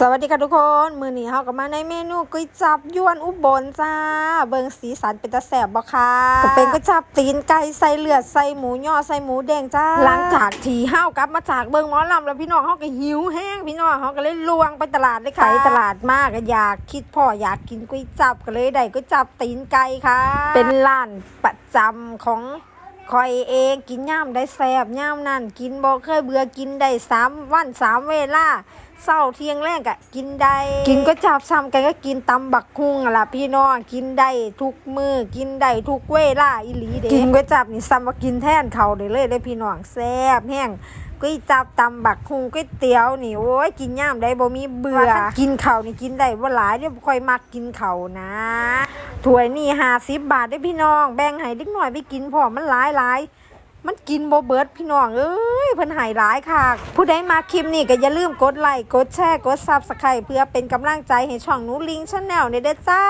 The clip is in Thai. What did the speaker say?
สวัสดีค่ะทุกคน มือนี้เฮากับมาในเมนูก๋วยจับยวนอุบลจ้า เบิงสีสันเป็นตาแสบบ่ค่ะก็เป็นก๋วยจับตีนไก่ใส่เลือดใส่หมูย่อใส่หมูแดงจ้า หลังจากที่เฮากลับมาจากเบิงหมอลำแล้วพี่น้องเฮาก็หิวแห้งพี่น้องเฮาก็เลยลวงไปตลาดเลยค่ะไปตลาดมากก็อยากคิดพ่ออยากกินก๋วยจับก็เลยได้ก๋วยจับตีนไก่ค่ะ เป็นร้านประจำของ คอยเองกินย่ามได้แซบย่ามนั่นกินบ่เคยเบื่อกินได้สามวันสามเวลาเศร้าเที่ยงแรกอะกินได้กินก็จับซ้ำกันก็กินตำบักคุ้งอะล่ะพี่น้องกินได้ทุกมือกินได้ทุกเวลาอีหลีเด้กินก็จับนี่ซ้ำมากินแทนเขาได้เลยได้พี่น้องแซ่บแห้งก๋วยจับตำบักคุ้งก๋วยเตี๋ยวนี่โอ้ยกินย่ามได้บ่มีเบื่อกินข้าวนี่กินได้บ่หลายเดี๋ยวบ่ค่อยมักกินข้าวนะ ถ้วยนี่ห้าสิบบาทได้พี่น้อง แบ่งให้เล็กหน่อยไปกินพอมันหลายหลายมันกินโบเบิร์ดพี่น้องเอ้ยเพิ่นหายหลายค่ะ ผู้ใดมาคลิปนี้ก็อย่าลืมกดไลค์กดแชร์กดซับสไครต์เพื่อเป็นกำลังใจให้ช่องนูลิงชาแนลในเด้อจ้า